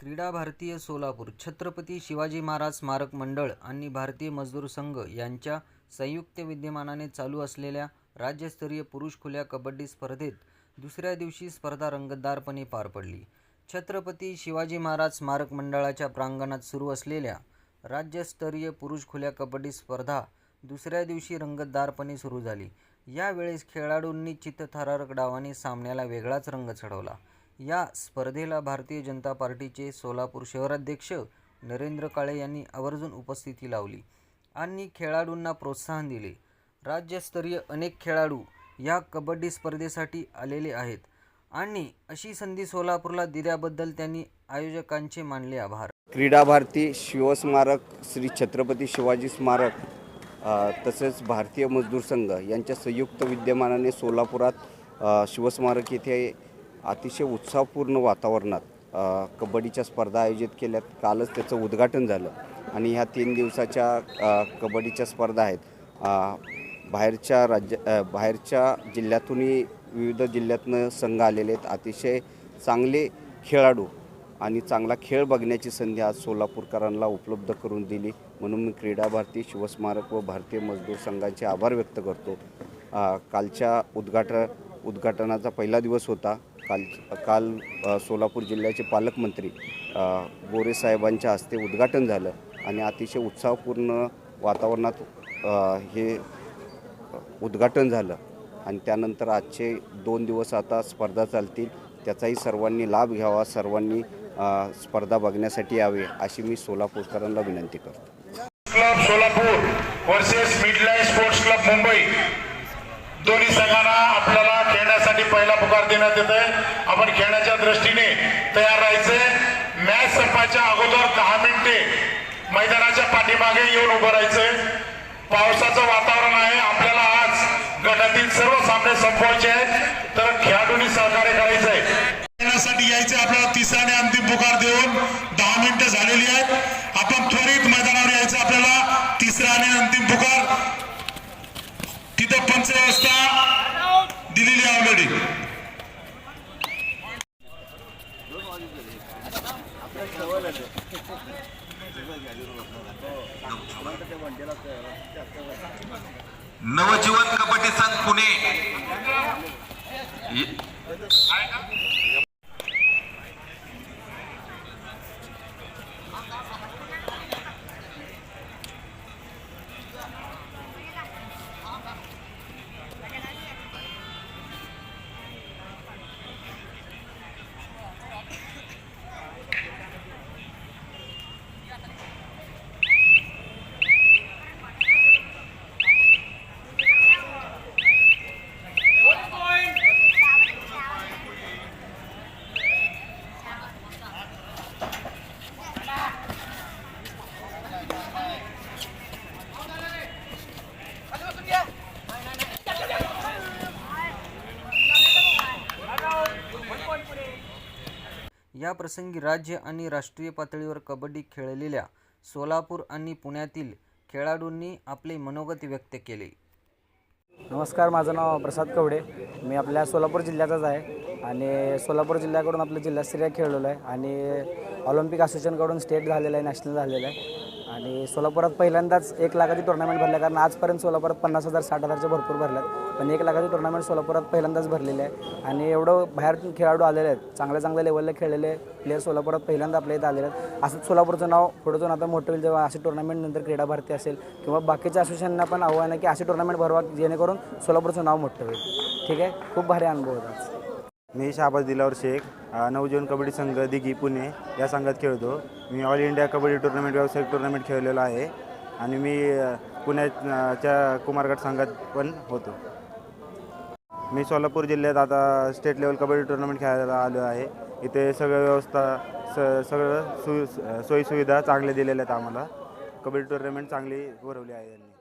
क्रीडा भारतीय सोलापूर छत्रपती शिवाजी महाराज स्मारक मंडळ आणि भारतीय मजदूर संघ यांच्या संयुक्त विद्यमानाने चालू असलेल्या राज्यस्तरीय पुरुष खुल्या कबड्डी स्पर्धेत दुसऱ्या दिवशी स्पर्धा रंगतदारपणे पार पडली. छत्रपती शिवाजी महाराज स्मारक मंडळाच्या प्रांगणात सुरू असलेल्या राज्यस्तरीय पुरुष खुल्या कबड्डी स्पर्धा दुसऱ्या दिवशी रंगतदारपणे सुरू झाली. यावेळेस खेळाडूंनी चित्तथरारक डावाने सामन्याला वेगळाच रंग चढवला. या स्पर्धेला भारतीय जनता पार्टीचे सोलापूर शहराध्यक्ष नरेंद्र काळे यांनी आवर्जून उपस्थिती लावली आणि खेळाडूंना प्रोत्साहन दिले. राज्यस्तरीय अनेक खेळाडू या कबड्डी स्पर्धेसाठी आलेले आहेत आणि अशी संधी सोलापूरला दिल्याबद्दल त्यांनी आयोजकांचे मानले आभार. क्रीडा भारती शिवस्मारक श्री छत्रपती शिवाजी स्मारक तसेच भारतीय मजदूर संघ यांच्या संयुक्त विद्यमानाने सोलापुरात शिवस्मारक येथे अतिशय उत्साहपूर्ण वातावरणात कबड्डीच्या स्पर्धा आयोजित केल्यात. कालच त्याचं उद्घाटन झालं आणि ह्या तीन दिवसाच्या कबड्डीच्या स्पर्धा आहेत. बाहेरच्या राज्य बाहेरच्या जिल्ह्यातूनही विविध जिल्ह्यातनं संघ आलेले आहेत. अतिशय चांगले खेळाडू आणि चांगला खेळ बघण्याची संधी आज सोलापूरकरांना उपलब्ध करून दिली. म्हणून मी क्रीडा भारती शिवस्मारक व भारतीय मजदूर संघाचे आभार व्यक्त करतो. कालच्या उद्घाटन उद्घाटनाचा पहिला दिवस होता. काल काल सोलापूर जिल्ह्याचे पालकमंत्री गोरेसाहेबांच्या हस्ते उद्घाटन झालं आणि अतिशय उत्साहपूर्ण वातावरणात हे उद्घाटन झालं. आणि त्यानंतर आजचे दोन दिवस आता स्पर्धा चालतील. त्याचाही सर्वांनी लाभ घ्यावा सर्वांनी स्पर्धा बघण्यासाठी यावे अशी मी सोलापूरकरांना विनंती करतो. Club Solapur versus Midline Sports Club Mumbai. दोन्ही संघांना आपल्याला खेळण्यासाठी पहिला पुकार देण्यात येत आहे आपण खेळण्याच्या दृष्टीने तयार राहायचे. मॅच संपायच्या अगोदर दहा मिनिटे मैदानाच्या पाठीमागे येऊन उभं राहायचंय पावसाचं वातावरण आहे. आपल्याला आज गटातील सर्व सामने संपवायचे आहेत. तर खेळाडूंनी सहकार्य करायचंय. खेळण्यासाठी यायचे आपल्याला तिसरा आणि अंतिम पुकार देऊन. दहा मिनिटं झालेली आहेत. आपण त्वरित मैदानावर यायचं आपल्याला. तिसरा आणि अंतिम पंच पंचव्यवस्था दिलेली ऑलरेडी. नवजीवन कबड्डी संघ पुणे. या प्रसंगी राज्य आणि राष्ट्रीय पातळीवर कबड्डी खेळलेल्या सोलापूर आणि पुण्यातील खेळाडूंनी आपले मनोगत व्यक्त केले. नमस्कार माझं नाव प्रसाद कवडे. मी आपल्या सोलापूर जिल्ह्याचाच आहे आणि सोलापूर जिल्ह्याकडून आपलं जिल्हास्तरीय खेळलेलो आहे आणि ऑलिम्पिक असोसिएशनकडून स्टेट झालेलं आहे नॅशनल झालेलं आहे. आणि सोलापुरात पहिल्यांदाच एक लाखाची टुर्नामेंट भरल्या कारण आजपर्यंत सोलापुरात पन्नास हजार साठ हजारच्या भरपूर भरल्यात पण एक लाखाची टुर्नामेंट सोलापुरात पहिल्यांदाच भरलेली आहे. आणि एवढं बाहेर खेळाडू आलेले आहेत. चांगल्या चांगल्या लेवलला खेळलेले प्लेयर सोलापुरात पहिल्यांदा आपल्या इथं आलेले आहेत. असंच सोलापूरचं नाव पुढे जाऊन आता मोठं होईल जेव्हा अशी टुर्नामेंट नंतर क्रीडा भारती असेल किंवा बाकीच्या असोसिएशनना पण आव्हान आहे की अशी टुर्नामेंट भरवा जेणेकरून सोलापूरचं नाव मोठं होईल. ठीक आहे? खूप भारी अनुभव होता. मी शाबाज दिलावर शेख. नवजीवन कबड्डी संघ दिघी पुणे या संघात खेळतो. मी ऑल इंडिया कबड्डी टुर्नामेंट व्यावसायिक टुर्नामेंट खेळलेलो आहे आणि मी पुण्याच्या कुमारगड संघात पण होतो. मी सोलापूर जिल्ह्यात आता स्टेट लेवल कबड्डी टुर्नामेंट खेळायला आलो आहे. इथे सगळं व्यवस्था स सगळं सु सोयीसुविधा चांगल्या दिलेल्या आहेत आम्हाला. कबड्डी टुर्नामेंट चांगली भरवली आहे यांनी.